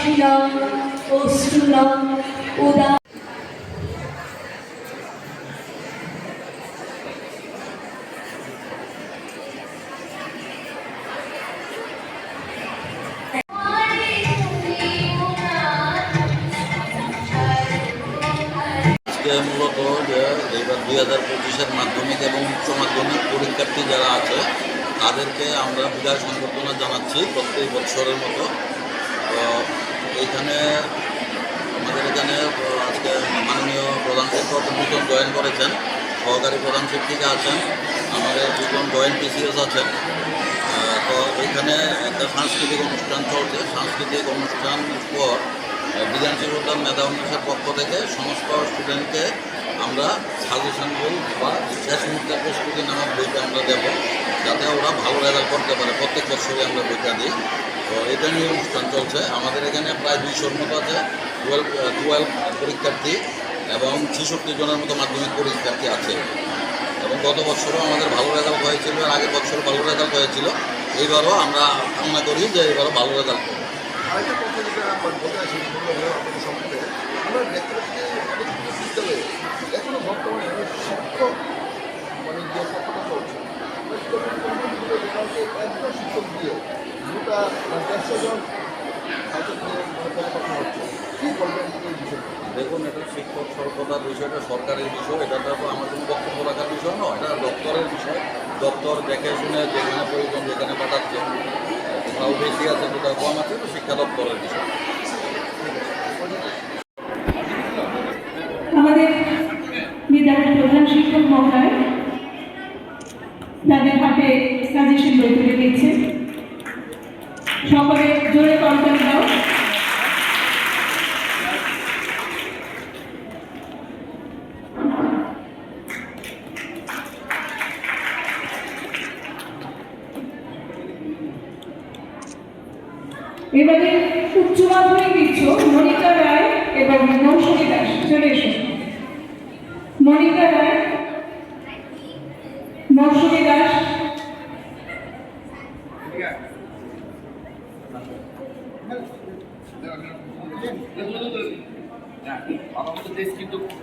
অশীলম অশ্রুলম উদা মূলত এবার দুই হাজার পঁচিশের মাধ্যমিক এবং উচ্চ মাধ্যমিক পরীক্ষার্থী যারা আছে, তাদেরকে আমরা বিদায় সংবর্ধনা জানাচ্ছি প্রত্যেক বছরের মতো। এইখানে আমাদের এখানে আজকে মাননীয় প্রধান শিক্ষক দুজন জয়েন করেছেন। সহকারী প্রধান শিক্ষিকা আছেন, আমাদের দুজন জয়েন্ট পিসিএস আছেন। তো এখানে একটা সাংস্কৃতিক অনুষ্ঠান চলছে। সাংস্কৃতিক অনুষ্ঠান পর বিধানসভা উদ্যান মেধা উন্মেষের পক্ষ থেকে সমস্ত স্টুডেন্টকে আমরা সাজেশন বই বা শেষ মুহূর্তের প্রস্তুতি নামক বইটা আমরা দেবো। যাতে ওরা ভালো রেজাল্ট করতে পারে। প্রত্যেক বছরই আমরা বইটা দিই। এটা নিয়ে অনুষ্ঠান চলছে আমাদের এখানে প্রায় দুইশোর মতো আছে। টুয়েলভ টুয়েলভ পরীক্ষার্থী এবং ছেষট্টি জনের মতো মাধ্যমিক পরীক্ষার্থী আছে। এবং গত বছরও আমাদের ভালো রেজাল্ট হয়েছিল আর আগের বছর ভালো রেজাল্ট হয়েছিল। এইবারও আমরা কামনা করি যে এবারও ভালো রেজাল্ট করব মানে একজন শিক্ষক দিয়ে দেখুন এটা শিক্ষক স্বল্পতার বিষয়টা সরকারের বিষয় এটা তো আমার কোনো বক্তব্য রাখার বিষয় নয় এটা দপ্তরের বিষয়। দপ্তর দেখে শুনে যেখানে প্রয়োজন যেখানে পাঠাচ্ছে কোথাও বেশি আছে কোথাও কম আছে তো শিক্ষা দপ্তরের বিষয়। আমাদের বিদ্যালয়ের প্রধান শিক্ষক মহোদয় তাদের হাতে সাজেশন বই তুলে সকলে জোরে করতালি দাও। এবারে উচ্চ মাধ্যমিক দিচ্ছ মনিকা রায় এবং নৌশনী দাস, চলে এসো। মনিকা রায় Ve bunu da yani anamızı teskil dokuz.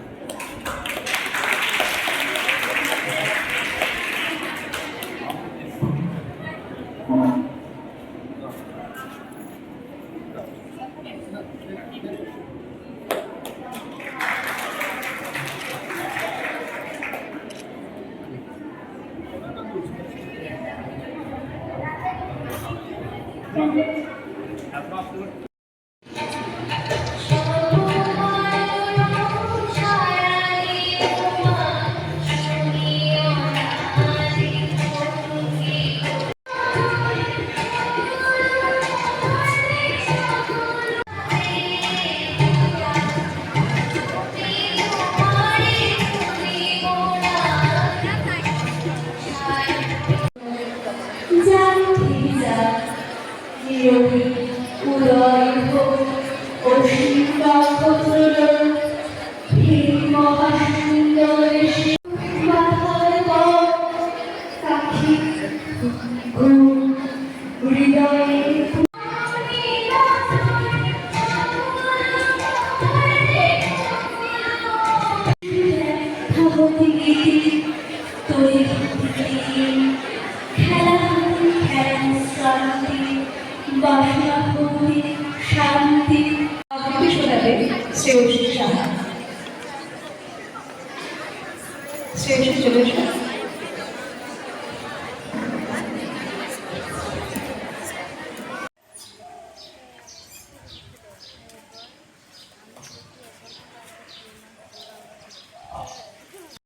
শান্তি শোনাবে শ্রেয়সী সাহা শ্রেয়সী